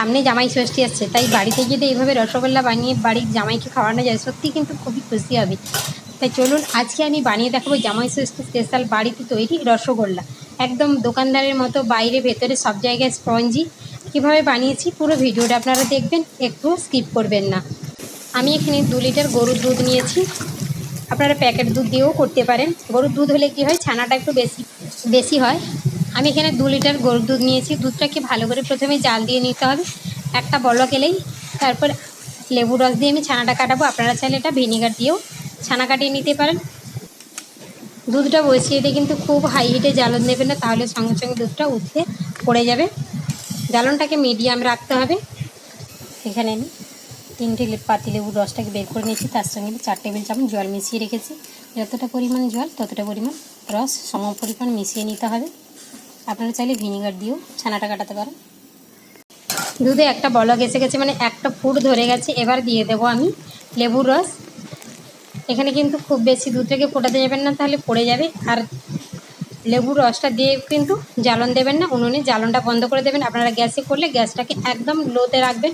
সামনে জামাই ষষ্ঠী আসছে, তাই বাড়িতে যদি এইভাবে রসগোল্লা বানিয়ে বাড়ির জামাইকে খাওয়ানো যায়, সত্যি কিন্তু খুবই খুশি হবে তাই চলুন, আজকে আমি বানিয়ে দেখাবো জামাই ষষ্ঠী স্পেশাল বাড়িতে তৈরি রসগোল্লা। একদম দোকানদারের মতো, বাইরে ভেতরে সব জায়গায় স্পঞ্জি। কীভাবে বানিয়েছি পুরো ভিডিওটা আপনারা দেখবেন, একটু স্কিপ করবেন না। আমি এখানে দু লিটার গরুর দুধ নিয়েছি। আপনারা প্যাকেট দুধ দিয়েও করতে পারেন। গরুর দুধ হলে কি হয়, ছানাটা একটু বেশি বেশি হয়। আমি এখানে দু লিটার গরুর দুধ নিয়েছি। দুধটাকে ভালো করে প্রথমে জাল দিয়ে নিতে হবে। একটা বলক এলেই তারপর লেবু রস দিয়ে আমি ছানাটা কাটাবো। আপনারা চাইলে এটা ভিনেগার দিয়েও ছানা কাটিয়ে নিতে পারেন। দুধটা বসিয়ে দিয়ে কিন্তু খুব হাই হিটে জ্বালন দেবেন না, তাহলে সঙ্গে সঙ্গে দুধটা উঠে পড়ে যাবে। জ্বালনটাকে মিডিয়াম রাখতে হবে। এখানে আমি তিনটে পাতি লেবুর রসটাকে বের করে নিয়েছি। তার সঙ্গে চার টেবিল চামচ জল মিশিয়ে রেখেছি। যতটা পরিমাণ জল, ততটা পরিমাণ রস সম পরিমাণ মিশিয়ে নিতে হবে। আপনারা চাইলে ভিনিগার দিয়েও ছানাটা কাটাতে পারেন। দুধে একটা বলক এসে গেছে মানে একটা ফুট ধরে গেছে, এবার দিয়ে দেবো আমি লেবুর রস। এখানে কিন্তু খুব বেশি দুধটাকে ফোটাতে যাবেন না, তাহলে পড়ে যাবে। আর লেবুর রসটা দিয়ে কিন্তু জ্বালন দেবেন না, উনুনে জ্বালনটা বন্ধ করে দেবেন। আপনারা গ্যাসে করলে গ্যাসটাকে একদম লোতে রাখবেন।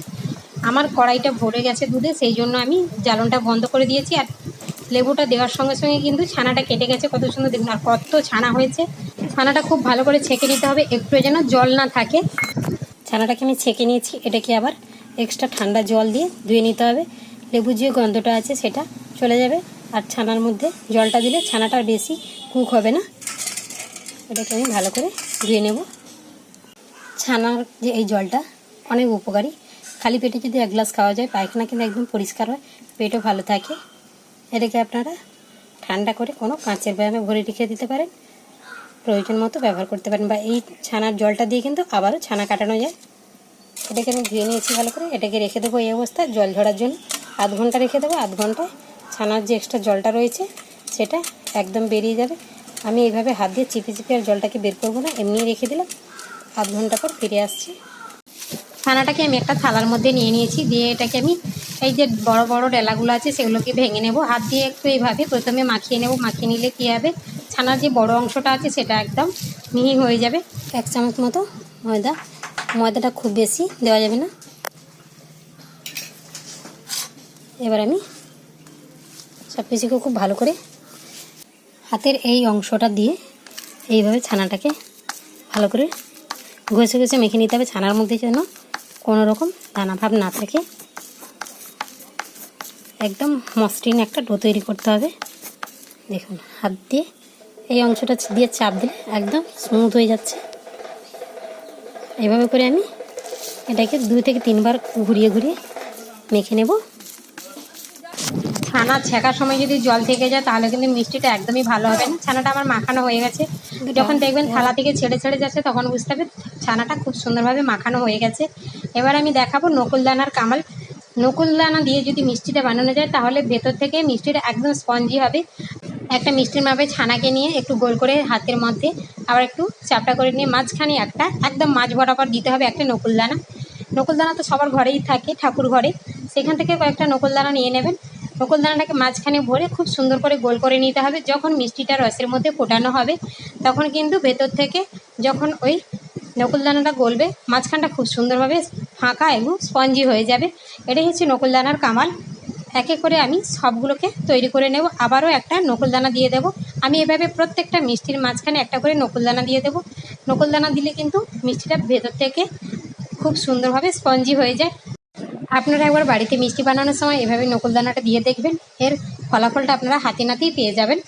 আমার কড়াইটা ভরে গেছে দুধে, সেই জন্য আমি জ্বালনটা বন্ধ করে দিয়েছি। আর লেবুটা দেওয়ার সঙ্গে সঙ্গে কিন্তু ছানাটা কেটে গেছে, কত সুন্দর দেখুন। আর কত ছানা হয়েছে ছানাটা খুব ভালো করে ছেঁকে নিতে হবে একটু যেন জল না থাকে। ছানাটাকে আমি ছেঁকে নিয়েছি, এটাকে আবার এক্সট্রা ঠান্ডা জল দিয়ে ধুয়ে নিতে হবে। লেবু যে গন্ধটা আছে সেটা চলে যাবে, আর ছানার মধ্যে জলটা দিলে ছানাটা বেশি কুক হবে না। এটাকে আমি ভালো করে ধুয়ে নেব। ছানার যে এই জলটা অনেক উপকারী। খালি পেটে যদি এক গ্লাস খাওয়া যায়, পায়খানা কিন্তু একদম পরিষ্কার হয়, পেটও ভালো থাকে। এটাকে আপনারা ঠান্ডা করে কোনো কাঁচের ব্যায়ামে ভরে রেখে দিতে পারেন। প্রয়োজন মতো ব্যবহার করতে পারেন বা এই ছানার জলটা দিয়ে কিন্তু আবারও ছানা কাটানো যায়। এটাকে আমি ধুয়ে নিয়েছি ভালো করে। এটাকে রেখে দেবো এই অবস্থায় জল ঝরার জন্য। আধ ঘণ্টা রেখে দেবো। আধ ঘন্টায় ছানার যে এক্সট্রা জলটা রয়েছে, সেটা একদম বেরিয়ে যাবে। আমি এইভাবে হাত দিয়ে চিপে চিপে আর জলটাকে বের করব না এমনি রেখে দিলাম। আধ ঘণ্টা পর ফিরে আসছি। ছানাটাকে আমি একটা থালার মধ্যে নিয়ে নিয়েছি। দিয়ে এটাকে আমি এই যে বড় বড় ডেলাগুলো আছে, সেগুলোকে ভেঙে নেব। হাত দিয়ে একটু এইভাবে প্রথমে মাখিয়ে নেব। মাখিয়ে নিলে কী হবে? ছানার যে বড় অংশটা আছে সেটা একদম মিহি হয়ে যাবে। এক চামচ মতো ময়দা। ময়দাটা খুব বেশি দেওয়া যাবে না। এবার আমি সব কিছুকে খুব ভালো করে হাতের এই অংশটা দিয়ে এইভাবে ছানাটাকে ভালো করে ঘষে ঘষে মেখে নিতে হবে ছানার মধ্যে যেন কোনো রকম দানা ভাব না থাকে। একদম মসৃণ একটা ডো তৈরি করতে হবে। দেখুন, হাত দিয়ে এই অংশটা দিয়ে চাপ দিলে একদম স্মুথ হয়ে যাচ্ছে। এভাবে করে আমি এটাকে দুই থেকে তিনবার ঘুরিয়ে ঘুরিয়ে মেখে নেব। ছানা ছেঁকার সময় যদি জল থেকে যায় তাহলে কিন্তু মিষ্টিটা একদমই ভালো হবে না। ছানাটা আমার মাখানো হয়ে গেছে। যখন দেখবেন থালা থেকে ছেড়ে ছেড়ে যাচ্ছে তখন বুঝতে হবে ছানাটা খুব সুন্দরভাবে মাখানো হয়ে গেছে। এবার আমি দেখাবো নকুলদানার কামাল। নকুলদানা দিয়ে যদি মিষ্টিটা বানানো যায় তাহলে ভেতর থেকে মিষ্টিটা একদম স্পঞ্জি হবে। একটা মিষ্টির মাপে ছানাকে নিয়ে একটু গোল করে হাতের মধ্যে আবার একটু চাপটা করে নিয়ে মাঝখানে একটা, একদম মাছ বরাবর দিতে হবে একটা নকুলদানা। নকুলদানা তো সবার ঘরেই থাকে, ঠাকুর ঘরে। সেখান থেকে কয়েকটা নকুলদানা নিয়ে নেবেন। নকুলদানাটাকে মাঝখানে ভরে খুব সুন্দর করে গোল করে নিতে হবে। যখন মিষ্টিটা রসের মধ্যে ফোটানো হবে, তখন কিন্তু ভেতর থেকে যখন ওই নকুলদানাটা গলবে, মাঝখানটা খুব সুন্দরভাবে ফাঁকা এবং স্পঞ্জি হয়ে যাবে। এটাই হচ্ছে নকুলদানার কামাল। একে করে আমি সবগুলোকে তৈরি করে নেব। আবারও একটা নকুলদানা দিয়ে দেব। আমি এভাবে প্রত্যেকটা মিষ্টির মাঝখানে একটা করে নকুলদানা দিয়ে দেব। নকুলদানা দিলে কিন্তু মিষ্টিটা ভেতর থেকে খুব সুন্দরভাবে স্পঞ্জি হয়ে যায়। আপনারা একবার বাড়িতে মিষ্টি বানানোর সময় এভাবে নকুলদানাটা দিয়ে দেখবেন। এর ফলাফলটা আপনারা হাতে নাতেই পেয়ে যাবেন।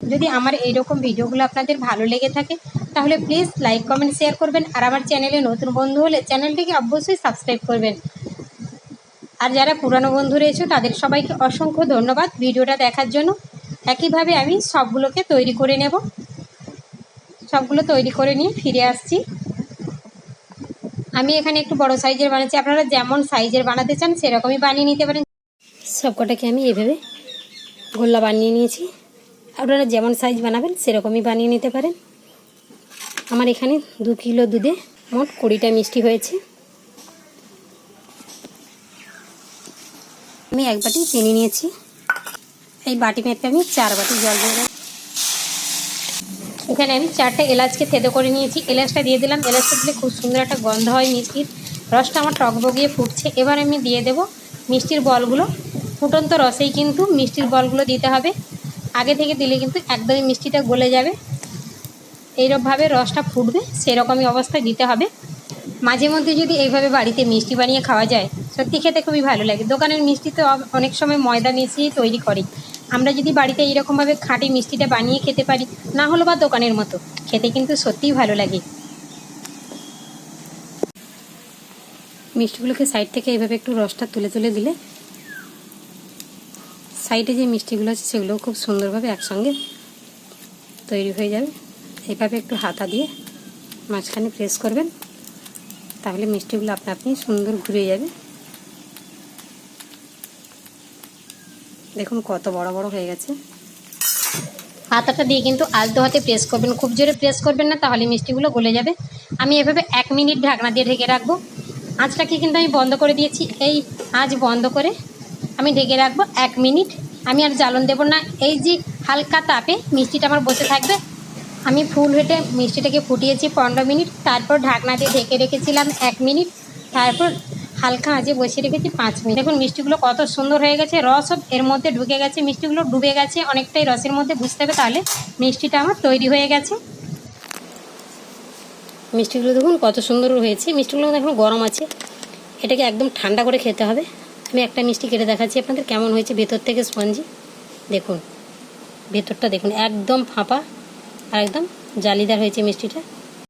যদি আমার এইরকম ভিডিওগুলো আপনাদের ভালো লেগে থাকে তাহলে প্লিজ লাইক কমেন্ট শেয়ার করবেন। আর আমার চ্যানেলে নতুন বন্ধু হলে চ্যানেলটিকে অবশ্যই সাবস্ক্রাইব করবেন। আর যারা পুরানো বন্ধু রয়েছে, তাদের সবাইকে অসংখ্য ধন্যবাদ ভিডিওটা দেখার জন্য। একইভাবে আমি সবগুলোকে তৈরি করে নেব। সবগুলো তৈরি করে নিয়ে ফিরে আসছি। আমি এখানে একটু বড় সাইজের বানাচ্ছি। আপনারা যেমন সাইজের বানাতে চান, সেরকমই বানিয়ে নিতে পারেন। সবকটাকে আমি এভাবে গোল্লা বানিয়ে নিয়েছি। আপনারা যেমন সাইজ বানাবেন, সেরকমই বানিয়ে নিতে পারেন। আমার এখানে দু কিলো দুধে মোট কুড়িটা মিষ্টি হয়েছে। আমি এক বাটি চিনি নিয়েছি। এই বাটি মেপে আমি চার বাটি জল দিয়ে এখানে আমি চারটে এলাচকে থেদো করে নিয়েছি। এলাচটা দিয়ে দিলাম। এলাচটা দিলে খুব সুন্দর একটা গন্ধ হয় মিষ্টির। রসটা আমার টকবগিয়ে ফুটছে। এবার আমি দিয়ে দেব মিষ্টির বলগুলো। ফুটন্ত রসেই কিন্তু মিষ্টির বলগুলো দিতে হবে। আগে থেকে দিলে কিন্তু একদমই মিষ্টিটা গলে যাবে। এইরকমভাবে রসটা ফুটবে, সেরকমই অবস্থায় দিতে হবে। মাঝে মধ্যে যদি এইভাবে বাড়িতে মিষ্টি বানিয়ে খাওয়া যায়, সত্যি খেতে খুবই ভালো লাগে। দোকানের মিষ্টি তো অনেক সময় ময়দা মিশিয়ে তৈরি করে। আমরা যদি বাড়িতে এইরকমভাবে খাঁটি মিষ্টিটা বানিয়ে খেতে পারি, না হলো বা দোকানের মতো। খেতে কিন্তু সত্যিই ভালো লাগে। মিষ্টিগুলোকে সাইড থেকে এইভাবে একটু রসটা তুলে তুলে দিলে, সাইডে যে মিষ্টিগুলো আছে সেগুলোও খুব সুন্দরভাবে একসঙ্গে তৈরি হয়ে যাবে। এইভাবে একটু হাতা দিয়ে মাঝখানে প্রেস করবেন। তাহলে মিষ্টিগুলো আপনা আপনি সুন্দর ঘুরে যাবে। দেখুন কত বড় বড় হয়ে গেছে। হাতাটা দিয়ে কিন্তু আলতো হাতে প্রেস করবেন। খুব জোরে প্রেস করবেন না, তাহলে মিষ্টিগুলো গলে যাবে। আমি এভাবে এক মিনিট ঢাকনা দিয়ে ঢেকে রাখব। আঁচটাকে কিন্তু আমি বন্ধ করে দিয়েছি। এই আঁচ বন্ধ করে আমি ঢেকে রাখব এক মিনিট। আমি আর জ্বালন দেবো না। এই যে হালকা তাপে মিষ্টিটা আমার বসে থাকবে আমি ফুল হেঁটে মিষ্টিটাকে ফুটিয়েছি পনেরো মিনিট, তারপর ঢাকনা দিয়ে ঢেকে রেখেছিলাম এক মিনিট, তারপর হালকা আঁচে বসিয়ে রেখেছি পাঁচ মিনিট। দেখুন মিষ্টিগুলো কত সুন্দর হয়ে গেছে রসও এর মধ্যে ঢুকে গেছে, মিষ্টিগুলো ডুবে গেছে, অনেকটাই রসের মধ্যে বুঝতে হবে তাহলে মিষ্টিটা আমার তৈরি হয়ে গেছে। মিষ্টিগুলো দেখুন কত সুন্দর হয়েছে, মিষ্টিগুলো এখন গরম আছে, এটাকে একদম ঠান্ডা করে খেতে হবে। আমি একটা মিষ্টি কেটে দেখাচ্ছি আপনাদের কেমন হয়েছে, ভেতর থেকে স্পঞ্জি, দেখুন, ভেতরটা দেখুন, একদম ফাঁপা। আর একদম জালিদার হয়েছে মিষ্টিটা।